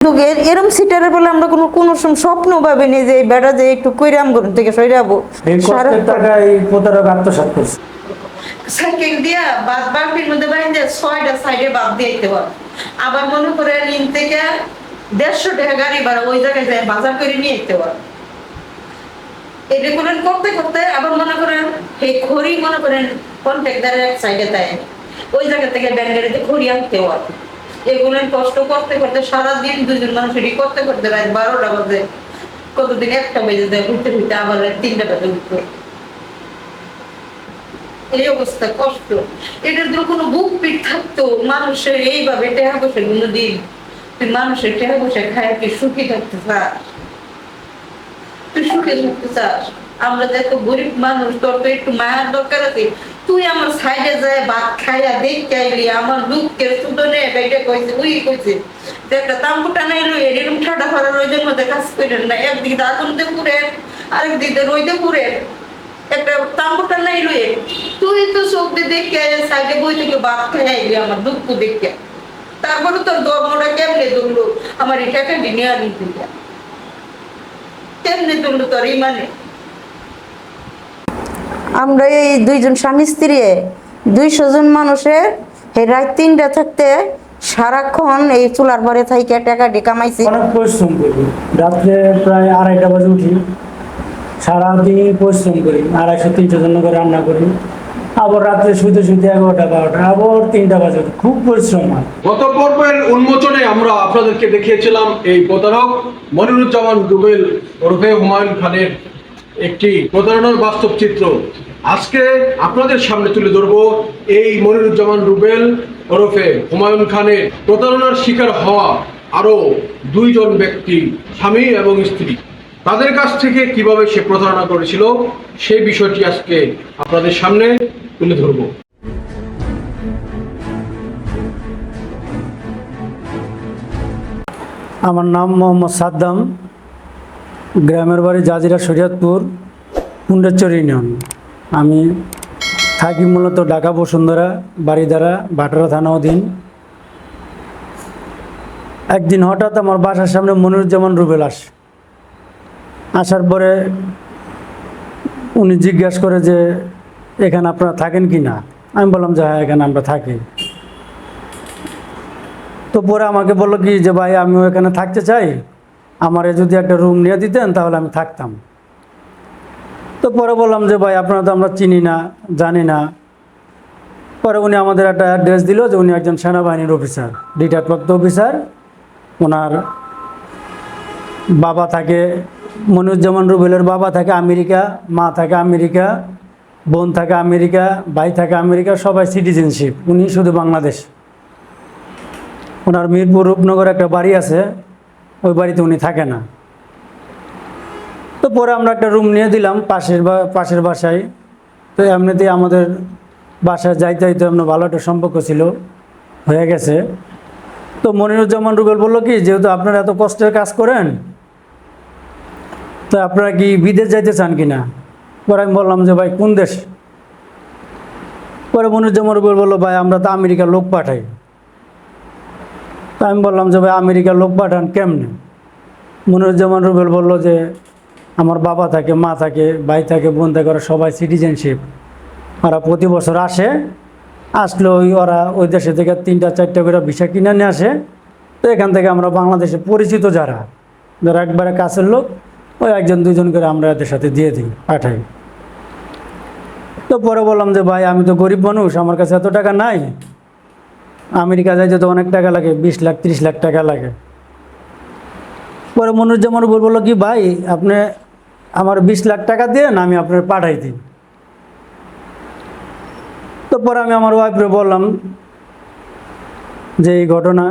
কিন্তু এরম সিটারের বলে আমরা কোনো কোনো সময় স্বপ্ন ভাবিনি যে এই বেটা যে একটু কইরাম ঘর থেকে সইরাবো সাইকেল দিয়া বাদ বাকির মধ্যে বাইন্দে ছয়টা সাইডে বাদ দিয়ে দিতে পারো আবার মনে করে ঋণ থেকে দেড়শো টাকা গাড়ি ভাড়া ওই জায়গায় যায় বাজার করে নিয়ে যেতে পারো এটা করেন করতে করতে আবার মনে করেন এই খড়ি মনে করেন কন্ট্রাক্টারের এক সাইডে দেয় ওই জায়গা থেকে ব্যাঙ্গারিতে খড়ি আনতে পারো এগুলো কষ্ট করতে করতে সারাদিন দুজন মানুষ এটি করতে করতে রাত বারোটা বাজে। কতদিন একটা বেজে যায় ঘুরতে ঘুরতে আবার তিনটা বাজে। উঠতে এই অবস্থা কষ্ট। এটার জন্য কোনো বুক পিট থাকতো, মানুষের এইভাবে টেহা বসে কোনো দিন। মানুষের টেহা বসে খায়, তুই সুখী থাকতে চাস। তুই সুখে থাকতে চাস। আমরা যে এত গরিব মানুষ, তোর তো একটু মায়ার দরকার আছে। তুই আমার সাইডে যায় ভাত খাইয়া দেখতে আইলি আমার দুঃখের শুধু নে বেটে কইছে, উই কইছে। একটা তাম্বুটা নাই লই এরকম ঠাডা ফাড়া রোদের মধ্যে কাজ করেন না। একদিকে দিয়ে আগুন দিয়ে আরেক দিকে দিয়ে রইতে পুড়েন একটা তাম্বুটা নাই লই তুই তো চোখ দিয়ে দেখে সাইডে বই থেকে ভাত খাই আইলি আমার দুঃখ দেখে তারপরে তোর ধর্মটা কেমনে ধরলো আমার এই টাকা নিয়ে আনি কেমনে ধরলো তোর ইমানে আমরা এই দুইজন স্বামী স্ত্রী দুইশো জন মানুষের এই রাত তিনটা থাকতে সারাক্ষণ এই চুলার পরে থাইকে টাকা ডি কামাইছি। অনেক পরিশ্রম করি। রাত্রে প্রায় আড়াইটা বাজে উঠি। সারাদিন পরিশ্রম করি। আড়াইশো তিনশো জন্য করে রান্না করি। আবার রাত্রে শুতে শুতে এগারোটা বারোটা আবার তিনটা বাজে উঠি। খুব পরিশ্রম হয়। গত পর্বের উন্মোচনে আমরা আপনাদেরকে দেখিয়েছিলাম এই প্রতারক মনিরুজ্জামান রুবেল ওরফে হুমায়ুন খানের একটি প্রতারণার বাস্তব চিত্র। আজকে আপনাদের সামনে তুলে ধরবো এই মনিরুজ্জামান রুবেল ওরফে হুমায়ুন খানের প্রতারণার শিকার হওয়া আরও দুইজন ব্যক্তি, স্বামী এবং স্ত্রী। তাদের কাছ থেকে কীভাবে সে প্রতারণা করেছিল সেই বিষয়টি আজকে আপনাদের সামনে তুলে ধরবো। আমার নাম মোহাম্মদ সাদ্দাম। গ্রামের বাড়ি জাজিরা শরিয়তপুর কুণ্ডেশ্বর ইউনিয়ন। আমি থাকি মূলত ঢাকা বসুন্ধরা বাড়িধারা ভাটারা থানা অধীন। একদিন হঠাৎ আমার বাসার সামনে মনিরুজ্জামান রুবেল আস। আসার পরে উনি জিজ্ঞাসা করে যে, এখানে আপনারা থাকেন কি না? আমি বললাম যে হ্যাঁ এখানে আমরা থাকি। তো পরে আমাকে বলল কি যে, ভাই, আমিও এখানে থাকতে চাই। আমারে যদি একটা রুম নিয়ে দিতেন, তাহলে আমি থাকতাম। তো পরে বললাম যে, ভাই, আপনারা তো আমরা চিনি না, জানি না। পরে উনি আমাদের একটা অ্যাড্রেস দিল যে, উনি একজন সেনাবাহিনীর অফিসার রিটায়ারপ্রাপ্ত অফিসার ওনার বাবা থাকে, মনিরুজ্জামান রুবেলের বাবা থাকে আমেরিকা, মা থাকে আমেরিকা, বোন থাকে আমেরিকা, ভাই থাকে আমেরিকা, সবাই সিটিজেনশিপ উনি শুধু বাংলাদেশ। ওনার মিরপুর রূপনগর একটা বাড়ি আছে ওই বাড়িতে উনি থাকে না। তো পরে আমরা একটা রুম নিয়ে দিলাম পাশের পাশের বাসায়। তো এমনিতেই আমাদের বাসায় যাইতে যাইতে আমরা ভালো একটা সম্পর্ক ছিল, হয়ে গেছে। তো মনিরুজ্জামান রুবেল বলল কি, যেহেতু আপনারা এত কষ্টের কাজ করেন, তো আপনারা কি বিদেশ যাইতে চান কি না পরে আমি বললাম যে, ভাই, কোন দেশ? পরে মনিরুজ্জামান রুবেল বলল, ভাই, আমরা তো আমেরিকার লোক পাঠাই। তা আমি বললাম যে ভাই, আমেরিকার লোক পাঠান কেমনে? মনিরুজ্জামান রুবেল বলল যে, আমার বাবা থাকে, মা থাকে, ভাই থাকে, বোন থাকে, ওরা সবাই সিটিজেনশিপ ওরা প্রতি বছর আসে। আসলে ওই ওরা ওই দেশে থেকে তিনটা, চারটা করে ভিসা কিনে নিয়ে আসে। তো এখান থেকে আমরা বাংলাদেশে পরিচিত যারা যারা একবারে কাছের লোক, ওই একজন দুজন করে আমরা এদের সাথে দিয়ে দিই, পাঠাই। তো পরে বললাম যে, ভাই, আমি তো গরিব মানুষ, আমার কাছে এত টাকা নাই। আমেরিকা যাইতে তো অনেক টাকা লাগে, বিশ লাখ, ত্রিশ লাখ টাকা লাগে। পরে মনুজ্জামান বল বলল কি, ভাই, আপনি আমার বিশ লাখ টাকা দেন আমি আপনার পাঠাই দিই। তো পরে আমি আমার ওয়াইফরে বললাম যে, এই ঘটনা।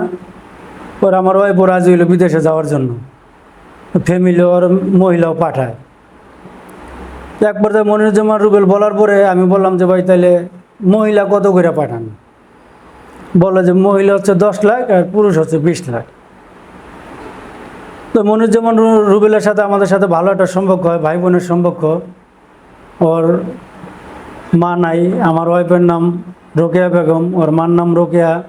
পরে আমার ওয়াইফও রাজি হইল বিদেশে যাওয়ার জন্য। ফ্যামিলি ওর মহিলাও পাঠায়। এক পর্যায়ে মনিরুজ্জামান রুবেল বলার পরে আমি বললাম যে, ভাই, তাহলে মহিলা কত করে পাঠান? বলে যে মহিলা হচ্ছে দশ লাখ আর পুরুষ হচ্ছে বিশ লাখ। তো মনিরুজ্জামান রু- রুবেলের সাথে আমাদের সাথে ভালো একটা সম্পর্ক হয় ভাই বোনের সম্পর্ক। ওর মা নাই, আমার ওয়াইফের নাম রোকেয়া বেগম, ওর মার নাম রোকেয়া।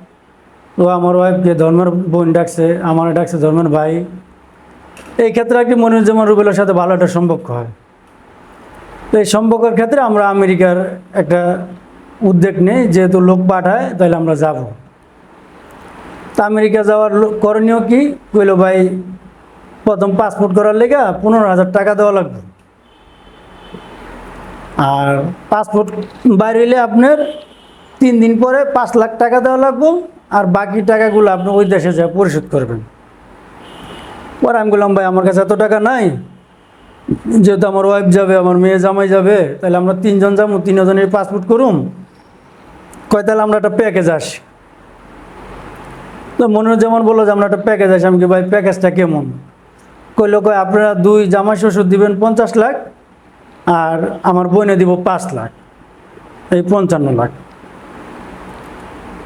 ও আমার ওয়াইফকে ধর্মের বোন ডাকছে, আমার ডাকছে ধর্মের ভাই। এই ক্ষেত্রে আর কি মনিরুজ্জামান রুবেলের সাথে ভালো একটা সম্পর্ক হয়। তো এই সম্পর্কের ক্ষেত্রে আমরা আমেরিকার একটা উদ্যোগ নেই, যেহেতু লোক পাঠায়, তাহলে আমরা যাব। তা আমেরিকা যাওয়ার করণীয় কি? কইলো, ভাই, প্রথম পাসপোর্ট করার লেগা পনেরো হাজার টাকা দেওয়া লাগবে। আর পাসপোর্ট বাইরে আপনার তিন দিন পরে পাঁচ লাখ টাকা দেওয়া লাগবে, আর বাকি টাকাগুলো আপনি ওই দেশে যা পরিশোধ করবেন। পরে আমি বললাম, ভাই, আমার কাছে এত টাকা নাই। যেহেতু আমার ওয়াইফ যাবে, আমার মেয়ে জামাই যাবে, তাহলে আমরা তিনজন যাব, তিনজনের পাসপোর্ট করুম। কয়, তাহলে আমরা একটা প্যাকেজ আসি। তো মনিরুজ্জামান বলল যে, আমরা একটা প্যাকেজ আসি। আমি কি ভাই প্যাকেজটা কেমন? কইলো, কয়, আপনারা দুই জামাই শ্বশুর দিবেন পঞ্চাশ লাখ আর আমার বোনে দিব পাঁচ লাখ, এই পঞ্চান্ন লাখ।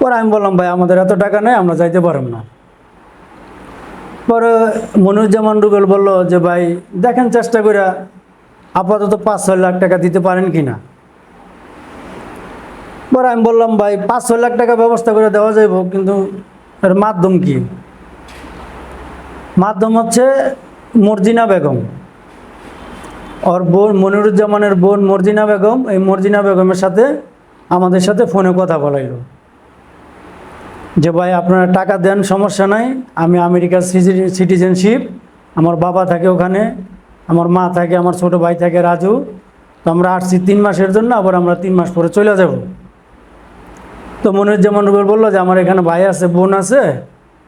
পরে আমি বললাম, ভাই, আমাদের এত টাকা নেই, আমরা যাইতে পারব না। পরে মনুজ্জামান রুবেল বলল যে, ভাই, দেখেন চেষ্টা করে আপাতত পাঁচ ছয় লাখ টাকা দিতে পারেন কি না পরে আমি বললাম, ভাই, পাঁচ ছয় লাখ টাকা ব্যবস্থা করে দেওয়া যাইব, কিন্তু এর মাধ্যম কি? মাধ্যম হচ্ছে মর্জিনা বেগম। ওর বোন মনিরুজ্জামানের বোন মর্জিনা বেগম, এই মর্জিনা বেগমের সাথে আমাদের সাথে ফোনে কথা বলাইলো। যে, ভাই, আপনারা টাকা দেন, সমস্যা নাই, আমি আমেরিকার সিটিজেনশিপ, আমার বাবা থাকে ওখানে, আমার মা থাকে, আমার ছোট ভাই থাকে রাজু, তো আমরা আসছি তিন মাসের জন্য, আবার আমরা তিন মাস পরে চলে যাব। তো মনিরুজ্জামান রুবেল বলল যে, আমার এখানে ভাই আছে, বোন আছে,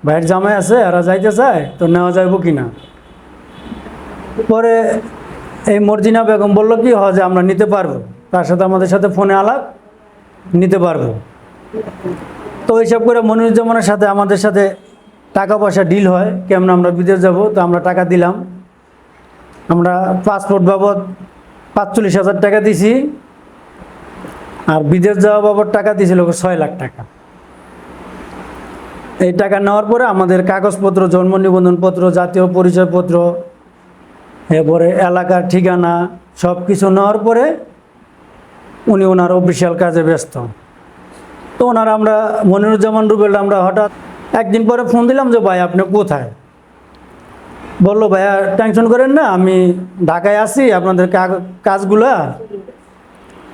ভাইয়ের জামাই আছে, এরা যাইতে চায়, তো নেওয়া যাইব কি না পরে এই মর্জিনা বেগম বলল কি, হয়, যে আমরা নিতে পারব। তার সাথে আমাদের সাথে ফোনে আলাপ, নিতে পারব। তো এইসব করে মনিরুজ্জামানের সাথে, আমাদের সাথে টাকা পয়সা ডিল হয়, কেমন আমরা বিদেশ যাব, তো আমরা টাকা দিলাম। আমরা পাসপোর্ট বাবদ পাঁচচল্লিশ হাজার টাকা দিছি। আর বিদেশ যাওয়া বাবদ টাকা দিয়েছিল ছয় লাখ টাকা। এই টাকা নেওয়ার পরে আমাদের কাগজপত্র, জন্ম নিবন্ধনপত্র, জাতীয় পরিচয়পত্র, এরপরে এলাকার ঠিকানা সব কিছু নেওয়ার পরে উনি ওনার অফিসিয়াল কাজে ব্যস্ত। তো ওনার আমরা মনিরুজ্জামান রুবেল আমরা হঠাৎ একদিন পরে ফোন দিলাম যে, ভাই, আপনি কোথায়? বলল, ভাইয়া, টেনশন করেন না, আমি ঢাকায় আছি, আপনাদের কাজগুলা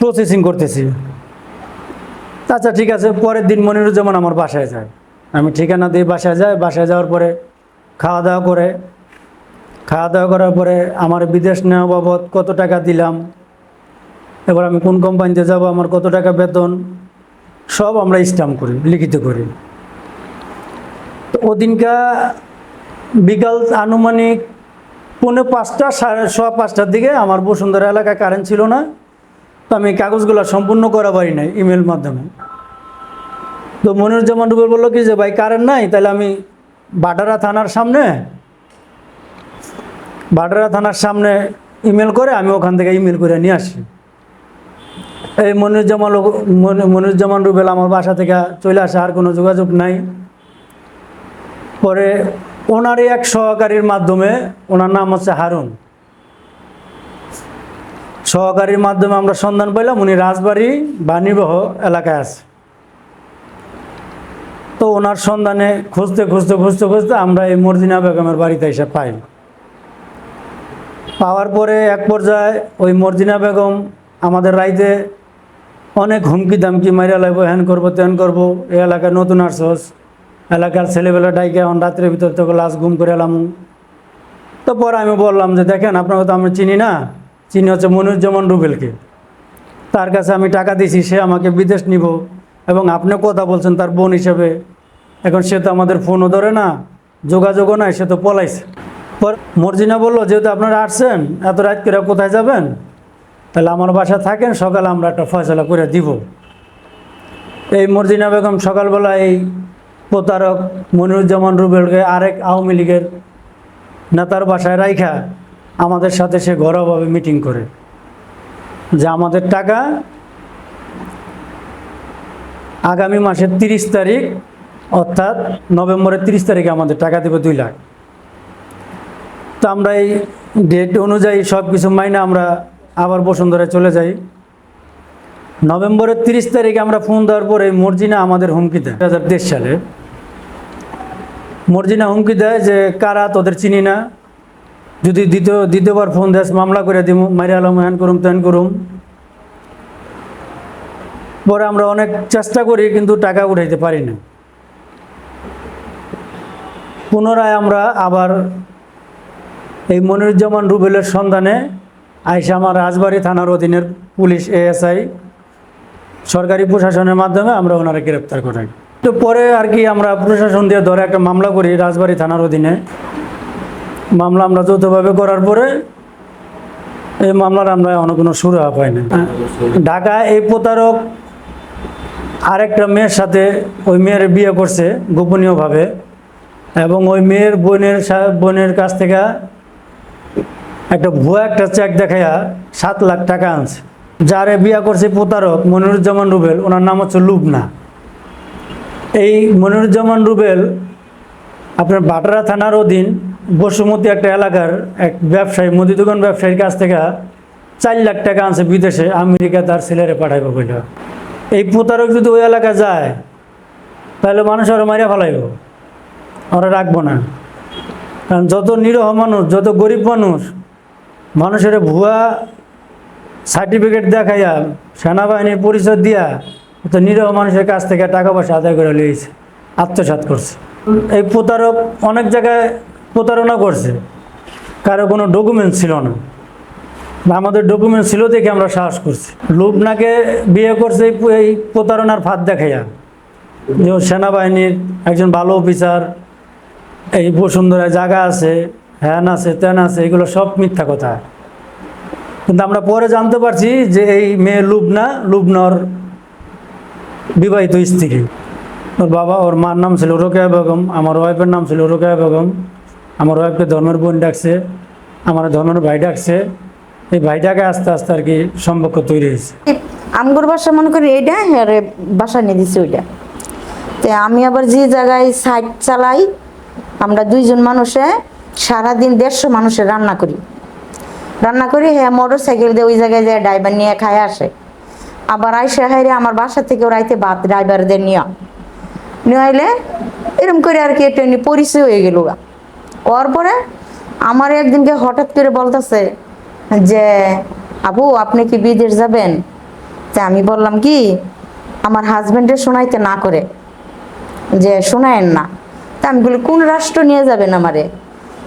প্রসেসিং করতেছি। আচ্ছা ঠিক আছে, পরের দিন মনিরুজ্জামান আমার বাসায় যায়। আমি ঠিকানা দিয়ে বাসায় যাই, বাসায় যাওয়ার পরে খাওয়া দাওয়া করে খাওয়া দাওয়া করার পরে আমার বিদেশ নেওয়া বাবদ কত টাকা দিলাম, এবার আমি কোন কোম্পানিতে যাব, আমার কত টাকা বেতন, সব আমরা স্ট্যাম্প করি, লিখিত করি। তো ওদিনকা বিকাল আনুমানিক পৌনে পাঁচটা, সাড়ে সোয়া পাঁচটার দিকে আমার বসুন্ধরা এলাকায় কারেন্ট ছিল না। তো আমি কাগজগুলো সম্পূর্ণ করা পারি নাই ইমেল মাধ্যমে। তো মনিরুজ্জামান রুবেল বলল কি যে, ভাই কারেন্ট নাই, তাহলে আমি বাটারা থানার সামনে বাটারা থানার সামনে ইমেল করে আমি ওখান থেকে ইমেল করে নিয়ে আসি। এই মনিরুজ্জামান মনি- মনিরুজ্জামান রুবেল আমার বাসা থেকে চলে আসে, আর কোনো যোগাযোগ নাই। পরে ওনারই এক সহকারীর মাধ্যমে ওনার নাম হচ্ছে হারুন। সহকারীর মাধ্যমে আমরা সন্ধান পাইলাম, উনি রাজবাড়ি বাণীবহ এলাকায় আছে। তো ওনার সন্ধানে খুঁজতে খুঁজতে খুঁজতে খুঁজতে আমরা এই মর্জিনা বেগমের বাড়িতে এসে পাই পাওয়ার পরে এক পর্যায়ে ওই মর্জিনা বেগম আমাদের রাইতে অনেক হুমকি দামকি মাইরা লাগবো হ্যান করব ত্যান করব, এই এলাকায় নতুন আসছস, এলাকার ছেলেবেলা ডাইকে এখন রাত্রের ভিতর থেকে লাশ গুম করে এলাম। তো পরে আমি বললাম যে, দেখেন, আপনাকে তো আমি চিনি না চিনি হচ্ছে মনিরুজ্জামান রুবেলকে। তার কাছে আমি টাকা দিছি সে আমাকে বিদেশ নিব এবং আপনি কথা বলছেন তার বোন হিসেবে। এখন সে তো আমাদের ফোনও ধরে না, যোগাযোগও নাই, সে তো পলাইছে। পর মর্জিনা বলল, যেহেতু আপনারা আসছেন, এত রাত করে কোথায় যাবেন? তাহলে আমার বাসা থাকেন, সকালে আমরা একটা ফয়সলা করে দিব। এই মর্জিনা বেগম সকালবেলা এই প্রতারক মনিরুজ্জামান রুবেলকে আরেক আওয়ামী লীগের নেতার বাসায় রাইখা আমাদের সাথে সে ঘরোয়াভাবে মিটিং করে। যে আমাদের টাকা আগামী মাসের তিরিশ তারিখ, অর্থাৎ নভেম্বরের তিরিশ তারিখে আমাদের টাকা দেবে দুই লাখ। তো আমরা এই ডেট অনুযায়ী সব কিছু মাইনে আমরা আবার বসুন্ধরায় চলে যাই। নভেম্বরের তিরিশ তারিখে আমরা ফোন দেওয়ার পরে মর্জিনা আমাদের হুমকি দেয়। দু হাজার তেইশ সালে মর্জিনা হুমকি দেয় যে কারা তোদের চিনি না যদি দ্বিতীয়, দ্বিতীয়বার ফোন দেস, মামলা করে দিব মারি আলম, হ্যান করুম, ত্যান করুম। পরে আমরা অনেক চেষ্টা করি, কিন্তু টাকা উঠাইতে পারি না। পুনরায় আমরা আবার এই মনিরুজ্জামান রুবেলের সন্ধানে আইসা আমার রাজবাড়ী থানার অধীনের পুলিশ এএসআই সরকারি প্রশাসনের মাধ্যমে আমরা ওনারা গ্রেপ্তার করাই। তো পরে আর কি আমরা প্রশাসন দিয়ে ধরে একটা মামলা করি রাজবাড়ী থানার অধীনে। মামলা আমরা যৌথভাবে করার পরে এই মামলার আমরা অন্য কোনো সুরা পাই না ঢাকা এই প্রতারক আরেকটা মেয়ের সাথে ওই মেয়ের বিয়ে করছে গোপনীয়ভাবে এবং ওই মেয়ের বোনের বোনের কাছ থেকে একটা ভুয়া একটা চেক দেখাইয়া সাত লাখ টাকা আনছে। যারে বিয়া করছে প্রতারক মনিরুজ্জামান রুবেল, ওনার নাম হচ্ছে লুবনা। এই মনিরুজ্জামান রুবেল আপনার বাটারা থানার অধীন বসুমতী একটা এলাকার এক ব্যবসায়ী মুদি দোকান ব্যবসায়ীর কাছ থেকে চার লাখ টাকা আনছে বিদেশে, আমেরিকা তার ছেলেরে পাঠাইব বলে এই প্রতারক যদি ওই এলাকা যায়, তাহলে মানুষ আরও মারিয়া ফেলাইব। ওরা রাখব না। কারণ যত নিরহ মানুষ, যত গরিব মানুষ, মানুষের ভুয়া সার্টিফিকেট দেখাইয়া, সেনাবাহিনীর পরিচয় দিয়া তো নিরহ মানুষের কাছ থেকে টাকা পয়সা আদায় করে লিয়েছে আত্মসাৎ করছে। এই প্রতারক অনেক জায়গায় প্রতারণা করছে। কারও কোনো ডকুমেন্ট ছিল না। আমাদের ডকুমেন্ট ছিল দেখে আমরা সাহস করছি। লুবনাকে বিয়ে করছে এই প্রতারণার ফাঁদ দেখাইয়া। যে সেনাবাহিনীর একজন ভালো অফিসার এই বসুন্ধরায় জায়গা আছে, হ্যান আছে, ত্যান আছে, এগুলো সব মিথ্যা কথা। কিন্তু আমরা পরে জানতে পারছি যে এই মেয়ে লুবনা, লুবনার বিবাহিত স্ত্রী। ওর বাবা, ওর মার নাম ছিল রোকেয়া বেগম, আমার ওয়াইফের নাম ছিল রোকেয়া বেগম। আমার ওয়াইফকে ধর্মের বোন ডাকছে, আমার ধর্মের ভাই ডাকছে, এই ভাইটাকে আস্তে আস্তে আর কি সম্পর্ক তৈরি হয়েছে। আমগুর বাসা মনে করি এইটা আরে বাসা নিয়ে দিছি ওইটা তো আমি আবার যে জায়গায় সাইড চালাই, আমরা দুইজন মানুষে সারাদিন দেড়শো মানুষের রান্না করি। রান্না করি হ্যাঁ মোটর সাইকেল দিয়ে ওই জায়গায় যায়, ড্রাইভার নিয়ে খায়, আসে। আবার আইসা হাইরে আমার বাসা থেকে রাইতে ভাত ড্রাইভারদের নিয়ে। নিয়ে এরকম করে আর কি নিয়ে পরিচয় হয়ে গেল ওর পরে আমার একদিনকে হঠাৎ করে বলতেছে যে আবু আপনি কি বিদেশ যাবেন? তা আমি বললাম, কি? আমার হাজবেন্ডের শোনাইতে না করে। যে, শোনায়েন না। তা আমি বলি, কোন রাষ্ট্র নিয়ে যাবেন আমারে?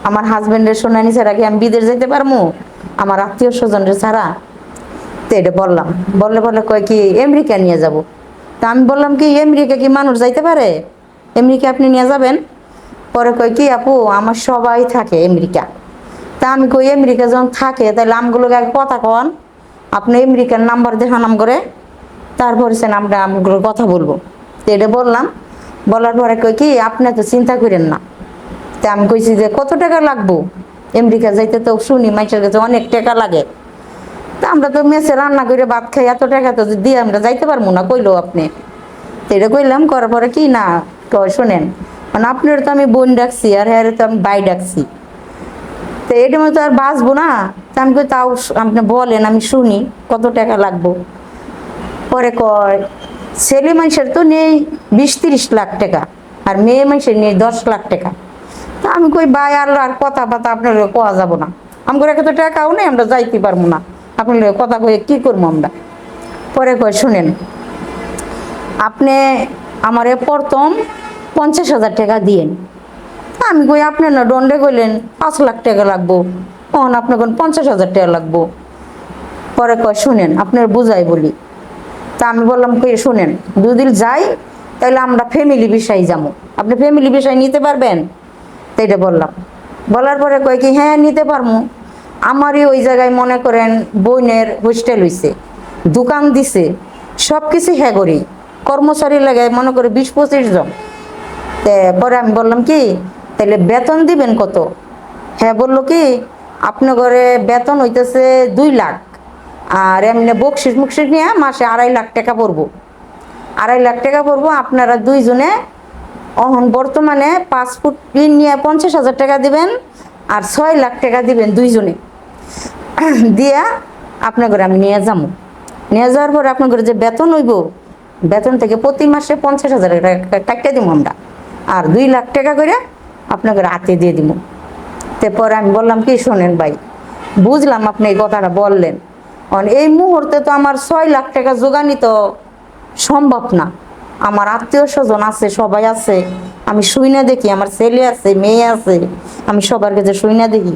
আমার হাজবেন্ডের শোনানি ছাড়া কি আমি বিদেশ যেতে পারব আমার আত্মীয় স্বজনদের ছাড়া। তো এটা বললাম। বললে বললে কয়, কি, আমেরিকা নিয়ে যাব? তা আমি বললাম, কি, আমেরিকা কি মানুষ যাইতে পারে? আমেরিকা আপনি নিয়ে যাবেন? পরে কয় কি, আপু, আমার সবাই থাকে আমেরিকা। তা আমি কই, আমেরিকা যখন থাকে তাহলে আমগুলোকে আগে কথা কন। আপনি আমেরিকার নাম্বার দেখানাম করে, তারপরে সে আমরা আমগুলোর কথা বলব। তো এটা বললাম। বলার পরে কই কি, আপনি তো চিন্তা করেন না। তা আমি কইছি যে, কত টাকা লাগবো? আমেরিকা যাইতে তো শুনি মানুষের কাছে অনেক টাকা লাগে। তা আমরা তো মেসে রান্না করে ভাত খাই, এত টাকা তো দিয়ে আমরা যাইতে পারব না, কইলো আপনি। তো এটা কইলাম, করার পরে কি না শোনেন। মানে আপনার তো আমি বোন ডাকছি আর হ্যাঁ তো আমি বাই ডাকছি। তো এটা মতো আর বাঁচবো না। তা আমি তাও আপনি বলেন, আমি শুনি কত টাকা লাগবো। পরে কয়, ছেলে মানুষের তো নেই বিশ তিরিশ লাখ টাকা আর মেয়ে মানুষের নেই দশ লাখ টাকা। তা আমি কই বাই আর আর কথা বাতা আপনার কোয়া যাব না। আমার এত টাকাও নেই, আমরা যাইতে পারব না। আপনার কথা কয়ে কি করব আমরা? পরে কয়, শুনেন, আপনি আমারে প্রথম পঞ্চাশ হাজার টাকা দিয়েন। আমি কই, আপনি না দণ্ডে কইলেন, পাঁচ লাখ টাকা লাগবো। তখন আপনার কোন পঞ্চাশ হাজার টাকা লাগবো। পরে কয়, শুনেন, আপনার বুঝাই বলি। তা আমি বললাম, কই, শুনেন দুদিন যাই তাহলে আমরা ফ্যামিলি বিষয় যাব। আপনি ফ্যামিলি বিষয় নিতে পারবেন? তো এটা বললাম। বলার পরে কয় কি হ্যাঁ নিতে পারব আমারই ওই জায়গায় মনে করেন বোনের হোস্টেল হইছে। দোকান দিছে। সব কিছু হ্যাঁ করি। কর্মচারী লাগে মনে করে বিশ পঁচিশ জন। পরে আমি বললাম কি তাহলে বেতন দিবেন কত? হ্যাঁ বলল কি, আপনার ঘরে বেতন হইতেছে দুই লাখ, আর এমনি বকশিস মুকশিস নিয়ে মাসে আড়াই লাখ টাকা পড়ব। আড়াই লাখ টাকা পড়ব, আপনারা দুইজনে অহন বর্তমানে পাসপোর্ট পিন নিয়ে পঞ্চাশ হাজার টাকা দিবেন, আর ছয় লাখ টাকা দিবেন দুইজনে। দিয়া আপনার ঘরে আমি নিয়ে যাব নিয়ে যাওয়ার পরে আপনার ঘরে যে বেতন হইব, বেতন থেকে প্রতি মাসে পঞ্চাশ হাজার টাকা কাটিয়ে দিব আমরা। আর দুই লাখ টাকা করে আপনাকে রাতে দিয়ে দিব। তারপরে আমি বললাম, কি শোনেন ভাই, বুঝলাম আপনি এই কথাটা বললেন। এই মুহূর্তে তো আমার ছয় লাখ টাকা জোগানি তো সম্ভব না। আমার আত্মীয় স্বজন আছে, সবাই আছে। আমি শুই না দেখি, আমার ছেলে আছে, মেয়ে আছে। আমি সবার কাছে শুই না দেখি।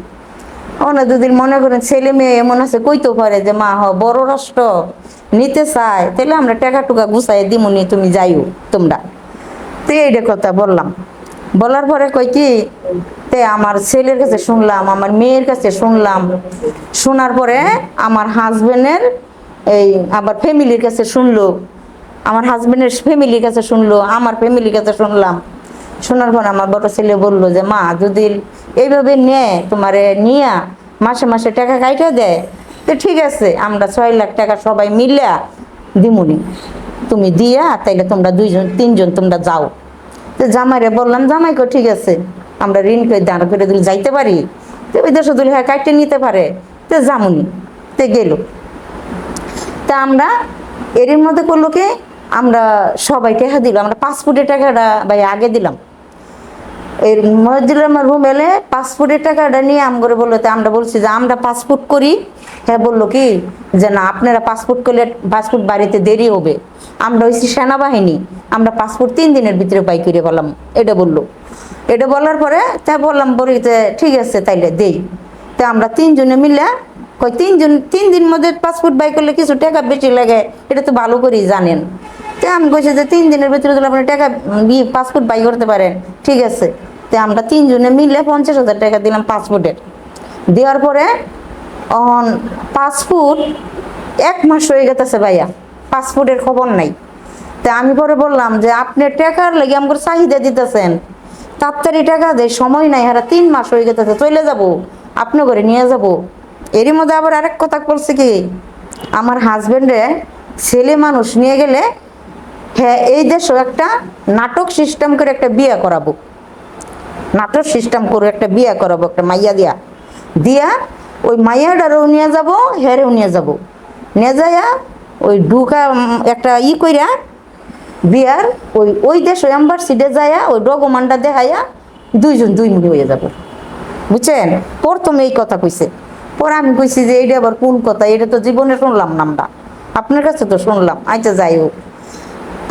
ওনা যদি মনে করেন ছেলে মেয়ে এমন আছে, কইতেও পারে যে, মা হ বড় রাষ্ট্র, নিতে চায়। তাহলে আমরা টাকা টুকা গুছাই দিমুনি, তুমি যাইও, তোমরা। তো এইটা কথা বললাম। বলার পরে কই কি, তে আমার ছেলের কাছে শুনলাম, আমার মেয়ের কাছে শুনলাম। শোনার পরে আমার হাজবেন্ডের এই আবার ফ্যামিলির কাছে শুনলো। আমার হাজবেন্ডের ফ্যামিলির কাছে শুনলো, আমার ফ্যামিলির কাছে শুনলাম। শোনার পর আমার বড় ছেলে বলল যে, মা, যদি এইভাবে নেয় তোমারে নিয়া মাসে মাসে টাকা কাইটা দেয়, তো ঠিক আছে, আমরা ছয় লাখ টাকা সবাই মিলিয়া দিমুনি। তুমি দিয়া, তাইলে তোমরা দুইজন, তিনজন তোমরা যাও। তো জামাইরে বললাম জামাইকে ঠিক আছে, আমরা ঋণ করে দাঁড় করে দিলে যাইতে পারি? তো ওই দেশে দিলে হ্যাঁ কাইটে নিতে পারে। তো জামুনি তে গেল। তা আমরা এরই মধ্যে করল কি? আমরা সবাই টাকা দিলাম আমরা পাসপোর্টের টাকাটা ভাই আগে দিলাম। এই মসজিদুর রহমান রুম এলে পাসপোর্টের টাকাটা নিয়ে আম করে বলল, তা আমরা বলছি যে আমরা পাসপোর্ট করি। হ্যাঁ বলল কি? যে না, আপনারা পাসপোর্ট করলে পাসপোর্ট বাড়িতে দেরি হবে। আমরা হয়েছি সেনাবাহিনী, আমরা পাসপোর্ট তিন দিনের ভিতরে বাই করে বললাম, এটা বলল। এটা বলার পরে তা বললাম, বলি যে ঠিক আছে, তাইলে দেই। তা আমরা তিনজনে মিলে কই তিনজন, তিন দিন মধ্যে পাসপোর্ট বাই করলে কিছু টাকা বেশি লাগে, এটা তো ভালো করেই জানেন। তো আমি কইছি যে তিন দিনের ভিতরে যদি আপনি টাকা দিয়ে পাসপোর্ট বাই করতে পারেন, ঠিক আছে। তো আমরা তিনজনে মিলে পঞ্চাশ হাজার টাকা দিলাম পাসপোর্টের। দেওয়ার পরে অন পাসপোর্ট এক মাস হয়ে গেছে ভাইয়া। পাসপোর্টের খবর নাই। তা আমি পরে বললাম যে, আপনি টাকার লেগে আমার চাহিদা দিতেছেন। তাড়াতাড়ি টাকা দেয় সময় নাই, হারা তিন মাস হয়ে গেছে চলে যাব, আপনি করে নিয়ে যাব। এরই মধ্যে আবার আরেক কথা বলছে কি, আমার হাজবেন্ডে ছেলে মানুষ নিয়ে গেলে হ্যাঁ এই দেশও একটা নাটক সিস্টেম করে একটা বিয়ে করাবো। নাটক সিস্টেম করে একটা বিয়ে করাবো, একটা মাইয়া দিয়া। দিয়া ওই মাইয়াটারও নিয়ে যাব হেরেও নিয়ে যাব। নিয়ে যাইয়া ওই ঢুকা একটা ই কইরা বিয়ার ওই ওই দেশ ওই এম্বাসিডে যাইয়া ওই ডকুমেন্টটা দেখাইয়া দুইজন দুই মুখে হয়ে যাব। বুঝছেন? প্রথমে এই কথা কইছে। পরে আমি কইছি যে এইটা আবার কোন কথা? এটা তো জীবনে শুনলাম না আমরা আপনার কাছে তো শুনলাম। আচ্ছা যাই হোক।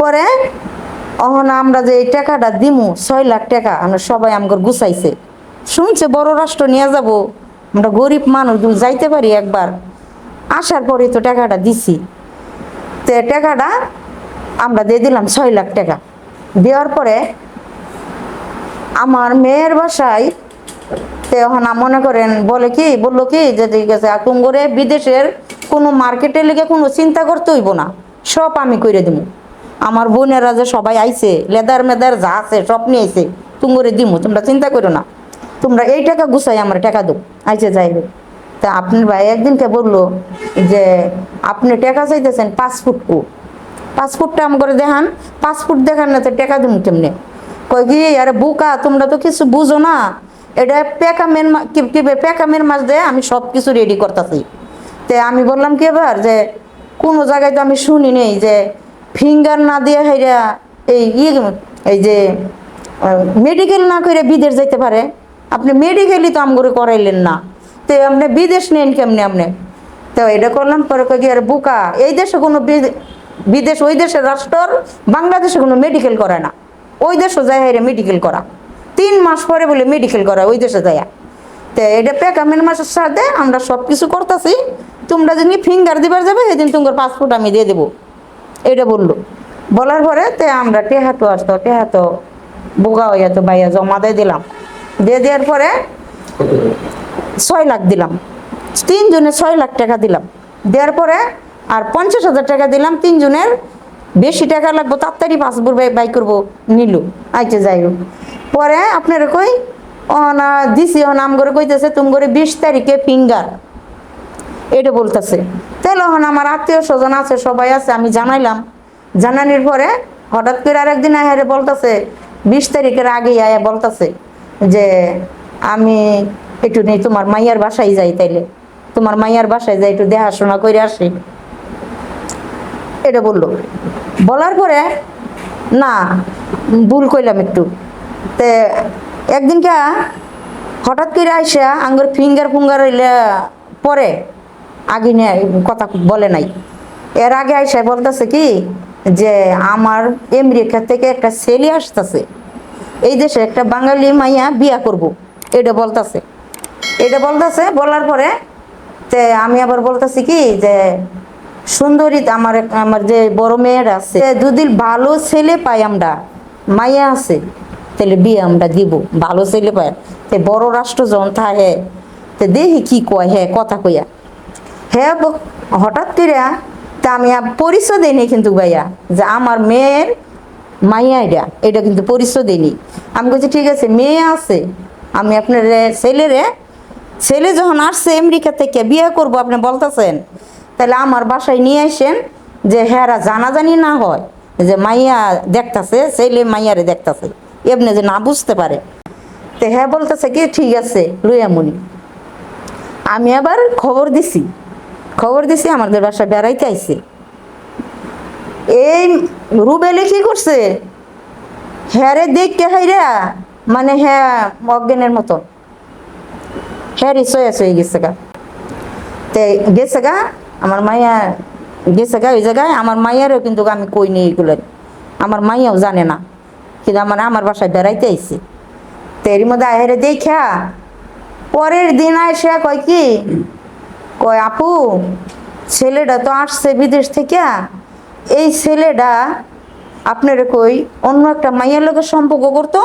পরে অহন আমরা যে এই টাকাটা দিমু, ছয় লাখ টাকা, আমরা সবাই আমগর গুছাইছে। শুনছে বড় রাষ্ট্র নিয়ে যাব। আমরা গরিব মানুষ যাইতে পারি একবার। আসার পরে তো টাকাটা দিছি। তো টাকাটা আমরা দিয়ে দিলাম ছয় লাখ টাকা। দেওয়ার পরে আমার মেয়ের বাসায় তো এখন মনে করেন, বলে কি, বলল কি, যে ঠিক আছে এখন করে বিদেশের কোনো মার্কেটের লেগে কোনো চিন্তা করতে হইব না, সব আমি করে দিব আমার বোনেরা যে সবাই আইছে, লেদার মেদার যা আছে সব নিয়ে আইছে তুমরে দিমু, তোমরা চিন্তা করো না। তোমরা এই টাকা গুছাই আমার টাকা দো আইছে যাই হোক তা আপনার ভাই একদিনকে বলল যে, আপনি টাকা চাইতেছেন পাসপোর্ট কো পাসপোর্টটা আম করে দেখান পাসপোর্ট দেখান না তো টাকা দিম কেমনে? কই কি, আরে বুকা, তোমরা তো কিছু বুঝো না। এটা পেকামের মা- কি কি বে- পেকামের মাছ দিয়ে আমি সব কিছু রেডি করতেছি। তে আমি বললাম কি এবার যে, কোনো জায়গায় তো আমি শুনি নেই যে ফিঙ্গার না দিয়ে হেরা এই ইয়ে এই যে মেডিকেল না করে বিদেশ যাইতে পারে। আপনি মেডিকেলই তো আমগরে করাইলেন না। তো আপনি বিদেশ নেন কেমনে আপনি তো এটা করলাম, পরে কি আরে বুকা, এই দেশে কোনো বিদে- বিদেশ, ওই দেশের রাষ্ট্র বাংলাদেশে কোনো মেডিকেল করে না। ওই দেশও যায় হেরে মেডিকেল করা। তিন মাস পরে বলে মেডিকেল করা ওই দেশে যায়। তো এটা পেকামের মাসের সাথে আমরা সব কিছু করতেছি, তোমরা যদি ফিঙ্গার দিবার যাবে, সেদিন তোমার পাসপোর্ট আমি দিয়ে দেবো। এটা বলল। বলার পরে তে আমরা টেহাতো আসতো, টেহাতো বোগা হইয়া তো বাইয়া জমা দিয়ে দিলাম। দিয়ে দেওয়ার পরে ছয় লাখ দিলাম। তিনজনে ছয় লাখ টাকা দিলাম। দেওয়ার পরে আর পঞ্চাশ হাজার টাকা দিলাম, তিনজনের বেশি টাকা লাগবো, তাড়াতাড়ি পাসপোর্ট বাই করব, নিল, আইতে যাই হোক পরে আপনার কই ও না দিছি নাম করে কইতেছে তুমি করে বিশ তারিখে ফিঙ্গার। এটা বলতেছে। তাহলে এখন আমার আত্মীয় স্বজন আছে, সবাই আছে, আমি জানাইলাম। জানানির পরে হঠাৎ করে আরেকদিন আয়ারে বলতেছে, বিশ তারিখের আগে আয়া বলতেছে যে আমি একটু নেই, তোমার মাইয়ার বাসায় যাই তাইলে। তোমার মাইয়ার বাসায় যাই একটু দেখাশোনা করে আসি। এটা বলল। বলার পরে, না, ভুল কইলাম একটু। তে একদিনকা হঠাৎ করে আইসা আঙ্গুর ফিঙ্গার ফুঙ্গার পরে আগে নিয়ে কথা বলে নাই। এর আগে আইসা বলতেছে কি, যে আমার আমেরিকা থেকে একটা ছেলে আসতেছে। এই দেশে একটা বাঙালি মাইয়া বিয়া করব। এটা বলতেছে। এটা বলতেছে, বলার পরে তে আমি আবার বলতেছি কি যে সুন্দরী আমার আমার যে বড় মেয়ের আছে যদি ভালো ছেলে পাই আমরা, মাইয়া আছে, তাহলে বিয়ে আমরা দিব। ভালো ছেলে পাই তে বড় রাষ্ট্র যখন থাকে, তে দেখি কি কয় হ্যাঁ কথা কইয়া। হ্যাঁ হঠাৎ করে তা আমি পরিচয় দিইনি কিন্তু ভাইয়া, যে আমার মেয়ের মাইয়া এটা এটা কিন্তু পরিচয় দিইনি। আমি বলছি ঠিক আছে, মেয়ে আছে, আমি আপনার, ছেলেরে ছেলে যখন আসছে আমেরিকা থেকে বিয়ে করব, আপনি বলতেছেন, তাহলে আমার বাসায় নিয়ে আসেন যে হ্যাঁ জানাজানি না হয় যে মাইয়া দেখতাছে, ছেলে মাইয়ারে দেখতাছে, এমনি যে না বুঝতে পারে। তো হ্যাঁ বলতেছে কি, ঠিক আছে লইয়ামুনি আমি আবার খবর দিছি খবর দিছি আমাদের বাসায় বেড়াইতে আইছে। এই রুবেলে কি করছে? হ্যাঁ হ্যারে দেখতে হাইরা মানে হ্যাঁ অজ্ঞানের মতো হ্যারি সয়া সয়ে গেছে গা। তে গেছে গা, আমার মাইয়া গেছে গা ওই জায়গায়। আমার মাইয়ারও কিন্তু আমি কই নি এগুলো। আমার মাইয়াও জানে না। কিন্তু আমার আমার বাসায় বেড়াইতে আইছে। তো এর মধ্যে আহেরে দেখা পরের দিন আইসা কয় কি, কয় আপু, ছেলেটা তো আসছে বিদেশ থেকে। এই ছেলেটা আপনার কই, অন্য একটা মাইয়ার লোকের সম্পর্ক করতো,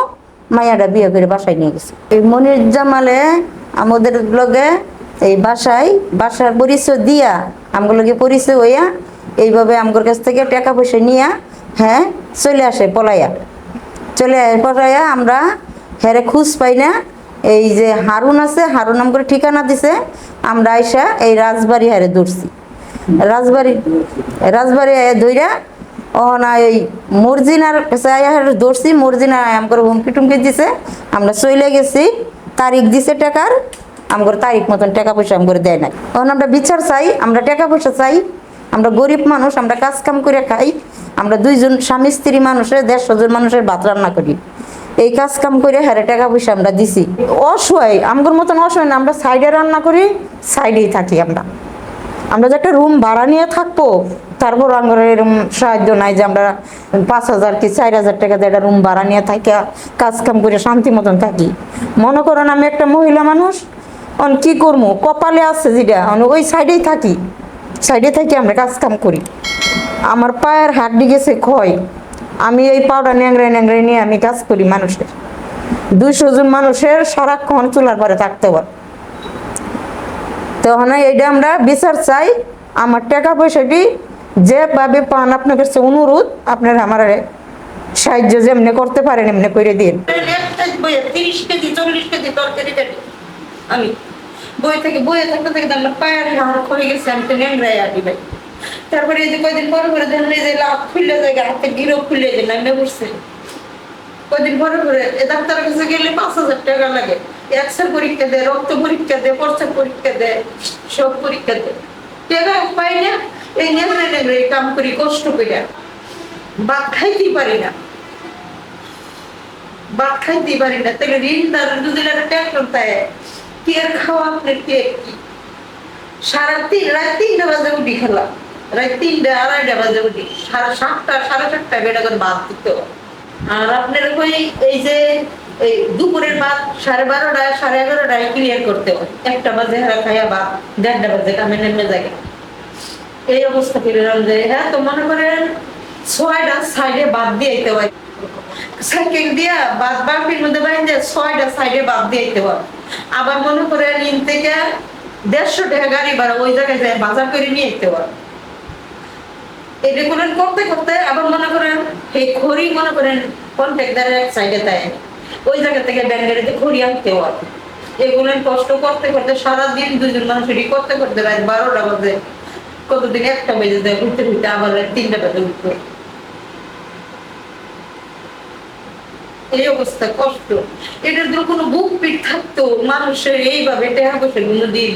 মাইয়াটা বিয়ে করে বাসায় নিয়ে গেছে। এই মনির জামালে আমাদের লগে এই বাসায়, বাসার পরিচয় দিয়া আমগুলো লগে পরিচয় হইয়া এইভাবে আমগোর কাছ থেকে টাকা পয়সা নিয়া হ্যাঁ চলে আসে পলাইয়া। চলে পলাইয়া আমরা হেরে খুঁজ পাই না। এই যে হারুন আছে, হারুন নাম করে ঠিকানা দিছে, আমরা আইসা এই রাজবাড়ি হারে দৌড়ছি রাজবাড়ি রাজবাড়ি ধইরা অহনা এই মর্জিনার কাছে আয়া দৌড়ছি মর্জিনা আম করে হুমকি টুমকি দিছে। আমরা চলে গেছি তারিখ দিছে টাকার আমার তারিখ মতন টাকা পয়সা আম করে দেয় নাই। তখন আমরা বিচার চাই, আমরা টাকা পয়সা চাই, আমরা গরিব মানুষ, আমরা কাজ কাম করে খাই, আমরা দুইজন স্বামী স্ত্রী মানুষের, দেড়শো জন মানুষের ভাত রান্না করি। এই কাজ কাম করে হারে টাকা পয়সা আমরা দিছি। অসহায় আমার মতন অসহায় না, আমরা সাইডে রান্না করি, সাইডেই থাকি আমরা। আমরা যে একটা রুম ভাড়া নিয়ে থাকব, তারপর আমার এরকম সাহায্য নাই যে আমরা পাঁচ হাজার কি চার হাজার টাকা দিয়ে একটা রুম ভাড়া নিয়ে থাকি, কাজ কাম করে শান্তি মতন থাকি। মনে করেন আমি একটা মহিলা মানুষ, অন কি করব? কপালে আছে যেটা ওই সাইডেই থাকি। সাইডে থাকি আমরা কাজ কাম করি। আমার পায়ের হাড্ডি গেছে ক্ষয়। আমি এই পাউডা ন্যাংরাই ন্যাংরাই নিয়ে আমি কাজ করি মানুষের। দুইশো জন মানুষের সারাক্ষণ চুলার পরে থাকতে পারে তখন এইটা আমরা বিচার চাই। আমার টাকা পয়সাটি যেভাবে পান আপনার কাছে অনুরোধ, আপনার আমার সাহায্য যেমনি করতে পারেন, এমনি করে দিন। তিরিশ কেজি চল্লিশ কেজি আমি থাকতে গেছে, আমি তো ভাই। তারপরে কয়দিন পরে পরে কয়দিন পরে পরে ডাক্তারের কাছে গেলে পাঁচ হাজার টাকা লাগে। এক্সরে পরীক্ষা দেয় রক্ত পরীক্ষা দেয় প্রস্তাব পরীক্ষা দেয় সব পরীক্ষা দেয় টাকা পাই না এই নেংরে নেংরে কাম করি, কষ্ট করে ভাত খাইতেই পারি না। ভাত খাইতেই পারি না। তাহলে ঋণদার একটা ট্যাক্টর দেয় কি আর খাওয়া আপনার কে কি? সাড়ে তিন রাত তিনটা বাজে উঠি খেলাম। রাত তিনটা, আড়াইটা বাজে উঠি। সাড়ে সাতটা সাড়ে সাতটা বেটা করে ভাত দিতে। আর আপনার ওই এই যে এই দুপুরের সাড়ে সাড়ে এগারোটায় ক্লিয়ার করতে হয়। একটা বাজে হারা খাইয়া ভাত দেড়টা বাজে কামে নেমে এই অবস্থা যে হ্যাঁ তো মনে করেন ছয়টা সাইডে বাদ দিয়ে হয়। সাইকেল দিয়া বাদ মধ্যে বাইন ছয়টা সাইডে বাদ দিয়ে হয়। আবার মনে করেন ইন থেকে দেড়শো টাকা গাড়ি ভাড়া ওই জায়গায় যায় বাজার করে নিয়ে আইতে হয় এটা করতে করতে আবার মনে করেন, এই খড়ি মনে করেন কন্ট্রাক্টারের এক সাইডে দেয়। ওই জায়গা থেকে ব্যাঙ্গারিতে খড়ি আনতে হয়। এগুলো কষ্ট করতে করতে সারাদিন দুজন মানুষের করতে করতে রাত বারোটা বাজে। কতদিন একটা বেজে যায় ঘুরতে ঘুরতে, আবার তিনটা বাজে উঠতো এই অবস্থা কষ্ট। এটার কোনো বুক পিট থাকতো, মানুষের এইভাবে টেহা বসে কোনোদিন।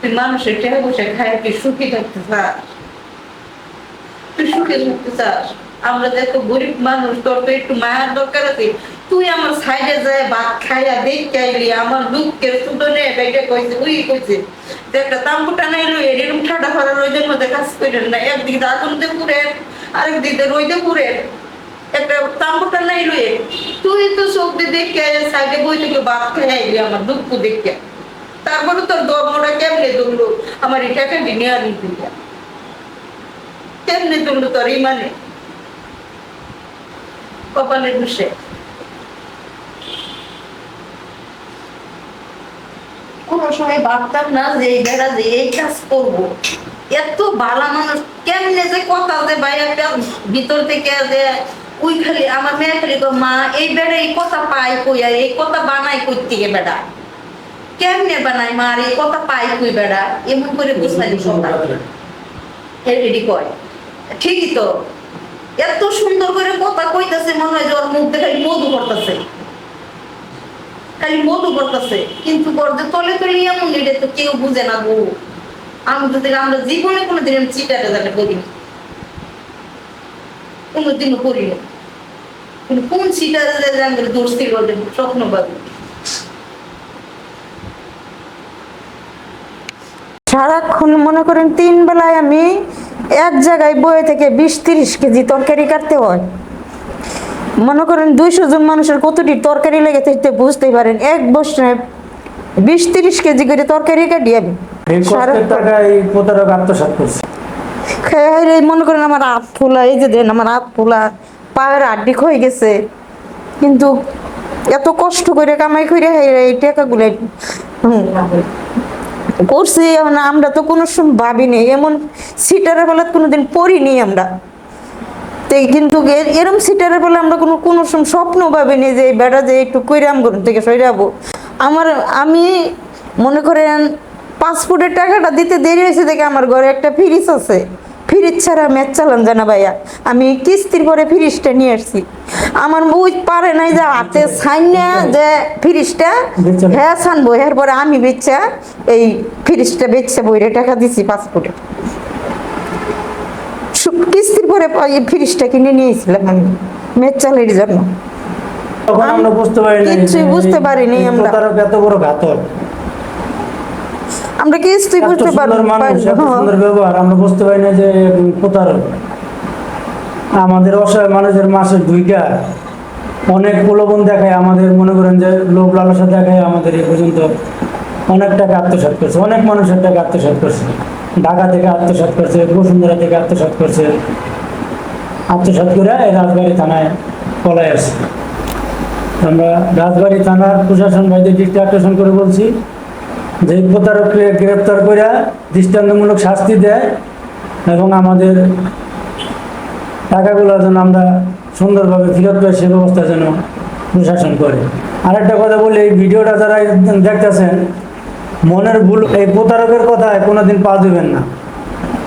তুই মানুষের টেহা বসে খায় কি সুখী থাকতে চাস। তুই সুখে থাকতে চাস। আমরা তো গরিব মানুষ, তোর তো একটু মায়ার দরকার আছে। তুই আমার সাইডে যায়, ভাত খাইয়া দেখ চাইলি আমার দুঃখের শুধনে বেটে কইছে, উই কইছে। তাম্বুটা নাই লই এরকম ঠাডা ফাড়া রোদের মধ্যে কাজ করেন না। আগুন পুরেন আরেক পুরেন একটা তাম্বুটা নাই লই তুই তো চোখ দিয়ে দেখে সাইডে বই থেকে ভাত খাই আমার দুঃখ দেখে তারপরে তোর ধর্মটা কেমনে ধরলো? আমার এটাকে নিয়ে আনি দিলা কেমনে ধরলো তোর ইমানে কপালে বসে কোনো সময় ভাবতাম না যে এই বেড়া যে এই কাজ করব। এত ভালো মানুষ কেমনে যে কথা যে ভাই একটা ভিতর থেকে যে ওই খালি আমার মেয়ে খালি কয়, মা এই বেড়া এই কথা পাই কই আর এই কথা বানাই কই থেকে বেড়া? কেমনে বানাই মা আর এই কথা পাই কই বেড়া? এমন করে বুঝালি কথা রেডি কয়। ঠিকই তো। এত সুন্দর করে কথা কইতাছে, মনে হয় যে ওর মুখ দেখে মধু করতেছে খালি মধু করতেছে কিন্তু পর্দে তলে তলে এমন এটা তো কেউ বুঝে না গো আমি তো দেখি আমরা জীবনে কোনোদিন আমি চিটাটা জানে করিনি কোনোদিনও করিনি কিন্তু কোন চিটারে যে আমি দোষী বলে স্বপ্নবাদী? সারাক্ষণ মনে করেন তিন বেলায় আমি এক জায়গায় বয়ে থেকে বিশ তিরিশ কেজি তরকারি কাটতে হয়। মনে করেন দুইশো জন মানুষের কতটি তরকারি লেগে থাকতে বুঝতেই পারেন এক বছরে বিশ তিরিশ কেজি করে তরকারি কাটি আমি। খেয়ে হাইরে মনে করেন আমার হাত ফোলা এই যে দেন আমার হাত ফোলা পায়ের আড্ডি হয়ে গেছে। কিন্তু এত কষ্ট করে কামাই করে হাইরে এই টাকাগুলো করছি, আমরা তো কোনো ভাবিনি এমন সিটারের বেলা কোনোদিন পড়িনি আমরা। কিন্তু এরম সিটারের বেলা আমরা কোনো কোনো সময় স্বপ্ন ভাবিনি যে বেড়া যে একটু কইরাম করুন থেকে সইরাবো আমার, আমি মনে করেন পাসপোর্টের টাকাটা দিতে দেরি হয়েছে দেখে আমার ঘরে একটা ফিরিস আছে। ফ্রিজ ছাড়া ম্যাচ চালান জানা ভাইয়া। আমি কিস্তির পরে ফ্রিজটা নিয়ে আসছি। আমার বুঝ পারে নাই যে হাতে ছাইনা যে ফ্রিজটা হ্যাঁ ছানবো এরপরে আমি বেচা এই ফ্রিজটা বেচছে বইরে টাকা দিছি পাসপোর্টে। কিস্তির পরে ফ্রিজটা কিনে নিয়েছিলাম আমি মেচ চালের জন্য। আমরা বুঝতে পারি পারিনি আমরা। এত বড় ঘাতক। আমরা কিস্তি এত বুঝতে পারি সুন্দর ব্যবহার আমরা বুঝতে পারি না যে প্রতারক আমাদের অসহায় মানুষের মাসে দুইটা অনেক প্রলোভন দেখায় আমাদের মনে করেন যে লোভ লালসা দেখায় আমাদের এই পর্যন্ত অনেক টাকা আত্মসাৎ করছে অনেক মানুষের টাকা আত্মসাৎ করছে। ঢাকা থেকে আত্মসাৎ করছে বসুন্ধরা থেকে আত্মসাৎ করছে। আত্মসাৎ করে এই রাজবাড়ি থানায় পলায় আসছে। আমরা রাজবাড়ি থানার প্রশাসন ভাইদের দৃষ্টি আকর্ষণ করে বলছি যে প্রতারককে গ্রেপ্তার করে দৃষ্টান্তমূলক শাস্তি দেয় এবং আমাদের টাকাগুলো যেন আমরা সুন্দরভাবে ফেরত পাই, সে ব্যবস্থা যেন প্রশাসন করে। আরেকটা কথা বলি, এই ভিডিওটা যারা দেখতেছেন, মনের ভুল, এই প্রতারকের কথায় কোনোদিন পা দেবেন না।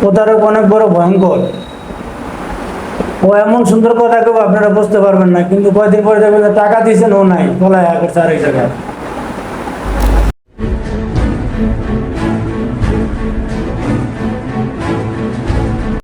প্রতারক অনেক বড় ভয়ঙ্কর। ও এমন সুন্দর কথা কেউ আপনারা বুঝতে পারবেন না, কিন্তু কয়দিন পরে দেখবেন টাকা দিয়েছেন, ও নাই বলা করছে আরেক জায়গায়।